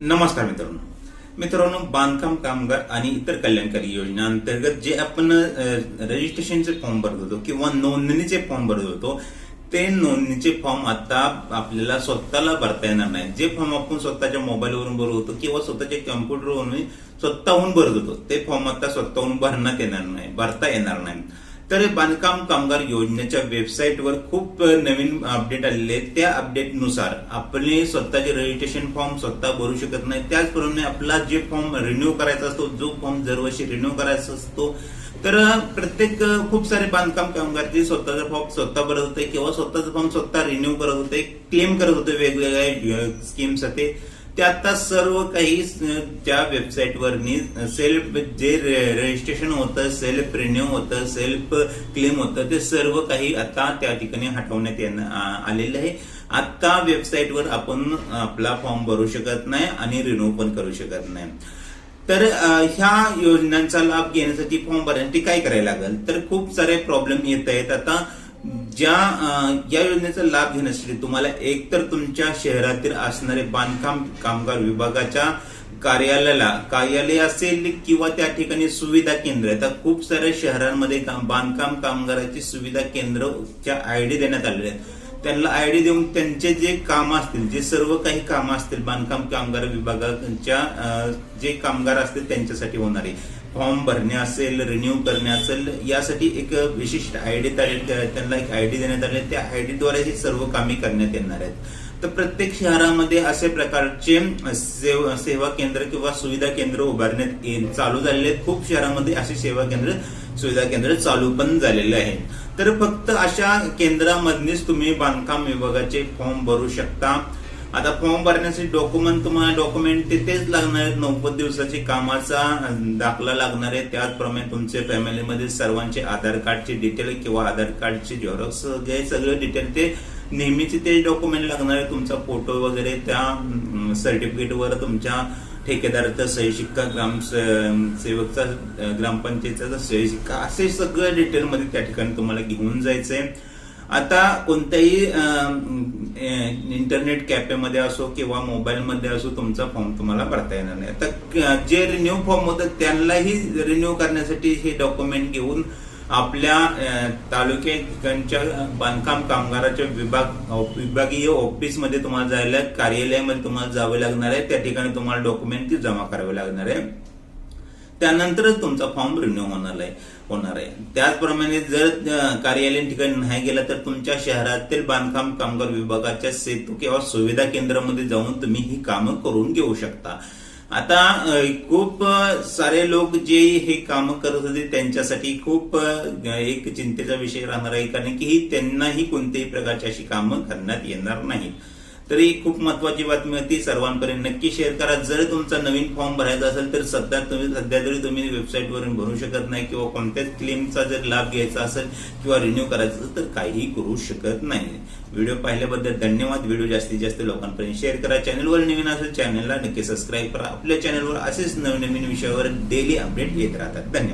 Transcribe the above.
नमस्कार मित्रांनो. मित्रांनो बांधकाम कामगार आणि इतर कल्याणकारी योजना अंतर्गत जे आपण रजिस्ट्रेशनचे फॉर्म भरत होतो किंवा नोंदणीचे फॉर्म भरत होतो ते नोंदणीचे फॉर्म आता आपल्याला स्वतःला भरता येणार नाही जे फॉर्म आपण स्वतःच्या मोबाईलवरून भरत होतो किंवा स्वतःच्या कम्प्युटरवरून स्वतःहून भरत होतो ते फॉर्म आता स्वतःहून भरण्यात येणार नाही भरता येणार नाही तर बांधकाम कामगार योजनेच्या वेबसाईटवर खूप नवीन अपडेट आलेले आहेत. त्या अपडेटनुसार आपले स्वतःचे रजिस्ट्रेशन फॉर्म स्वतः भरू शकत नाही. त्याचप्रमाणे आपला जे फॉर्म रिन्यू करायचा असतो जो फॉर्म दरवर्षी रिन्यू करायचा असतो तर प्रत्येक खूप सारे बांधकाम कामगार जे स्वतःचा फॉर्म स्वतः भरत होते किंवा स्वतःचा फॉर्म स्वतः रिन्यू करत होते क्लेम करत होते वेगवेगळ्या स्कीम्स ते ते आता सर्व काही त्या वेबसाईटवर सेल्फ जे रजिस्ट्रेशन होतं सेल्फ रिन्यू होतं सेल्फ क्लेम होतं ते सर्व काही आता त्या ठिकाणी हटवण्यात येणं आलेलं आहे. आता वेबसाईटवर आपण आपला फॉर्म भरू शकत नाही आणि रिन्यू पण करू शकत नाही. तर ह्या योजनांचा लाभ घेण्यासाठी फॉर्म भरण्यासाठी काय करायला लागेल? तर खूप सारे प्रॉब्लेम येत आहेत. आता ज्या या योजनेचा लाभ घेण्यासाठी तुम्हाला एक तर तुमच्या शहरातील असणारे बांधकाम कामगार विभागाच्या कार्यालयाला कार्यालय असेल किंवा त्या ठिकाणी सुविधा केंद्र आता खूप साऱ्या शहरांमध्ये काम- बांधकाम कामगाराची सुविधा केंद्रच्या आयडी देण्यात आलेले आहेत. त्यांना आयडी देऊन त्यांचे जे काम असतील जे सर्व काही कामं असतील बांधकाम कामगार विभागाच्या जे कामगार असतील त्यांच्यासाठी होणारे फॉर्म भरणे असेल रिन्यू करणे असेल यासाठी एक विशिष्ट आय डी त्यांना एक आय डी देण्यात आली. आहे. त्या आयडीद्वारे ही सर्व कामे करण्यात येणार आहेत. तर प्रत्येक शहरामध्ये असे प्रकारचे सेव- सेवा केंद्र किंवा सुविधा केंद्र उभारण्यात ये- चालू झालेले आहेत. खूप शहरामध्ये असे सेवा केंद्र सुविधा केंद्र चालू पण झालेले आहेत. तर फक्त अशा केंद्रामधनेच तुम्ही बांधकाम विभागाचे फॉर्म भरू शकता. आता फॉर्म भरण्यासाठी डॉक्युमेंट तुम्हाला डॉक्युमेंट तिथेच लागणार आहेत. नव्वद दिवसाची कामाचा दाखला लागणार आहे. त्याचप्रमाणे तुमचे फॅमिलीमध्ये सर्वांचे आधार कार्डचे डिटेल किंवा आधार कार्डचे झेरॉक्स जे सगळे डिटेल ते नेहमीचे ते डॉक्युमेंट लागणार आहे. तुमचा फोटो वगैरे त्या सर्टिफिकेटवर तुमच्या ठेकेदाराचा सही शिक्का ग्राम सेवकचा ग्रामपंचायतीचा सही शिक्का असे सगळं डिटेलमध्ये त्या ठिकाणी तुम्हाला घेऊन जायचं आहे आता कोणत्याही इंटरनेट कॅफेमध्ये असो किंवा मोबाईलमध्ये असो तुमचा फॉर्म तुम्हाला भरता येणार नाही. आता जे रिन्यू फॉर्म होतं त्यांनाही रिन्यू करण्यासाठी हे डॉक्युमेंट घेऊन आपल्या तालुक्याच्या बांधकाम कामगाराच्या विभाग विभागीय ऑफिसमध्ये तुम्हाला जायला कार्यालयामध्ये तुम्हाला जावे लागणार आहे. त्या ठिकाणी तुम्हाला डॉक्युमेंट जमा करावे लागणार आहे. त्यानंतरच तुमचा फॉर्म रिन्यू होणार आहे होणार आहे. त्याचप्रमाणे जर कार्यालयीन ठिकाणी नाही गेला तर तुमच्या शहरातील बांधकाम कामगार विभागाच्या सेतू किंवा सुविधा केंद्रामध्ये जाऊन तुम्ही ही कामं करून घेऊ शकता. आता खूप सारे लोक जे हे कामं करत होते त्यांच्यासाठी खूप एक चिंतेचा विषय राहणार आहे. कारण की त्यांनाही कोणत्याही प्रकारची अशी कामं करण्यात येणार नाही तरी खूप महत्वाची बातमी होती. सर्वांपर्यंत नक्की शेअर करा. जर तुमचा नवीन फॉर्म भरायचा असेल तर सध्या तुम्ही सध्या तरी तुम्ही वेबसाईटवरून भरू शकत नाही किंवा कोणत्याच क्लेमचा जर लाभ घ्यायचा असेल किंवा रिन्यू करायचा असेल तर काहीही करू शकत नाही. व्हिडिओ पाहिल्याबद्दल धन्यवाद. व्हिडिओ जास्तीत जास्त लोकांपर्यंत शेअर करा. चॅनलवर नवीन असेल चॅनलला नक्की सबस्क्राईब करा. आपल्या चॅनलवर असेच नवीन नवीन विषयावर डेली अपडेट येत राहतात. धन्यवाद.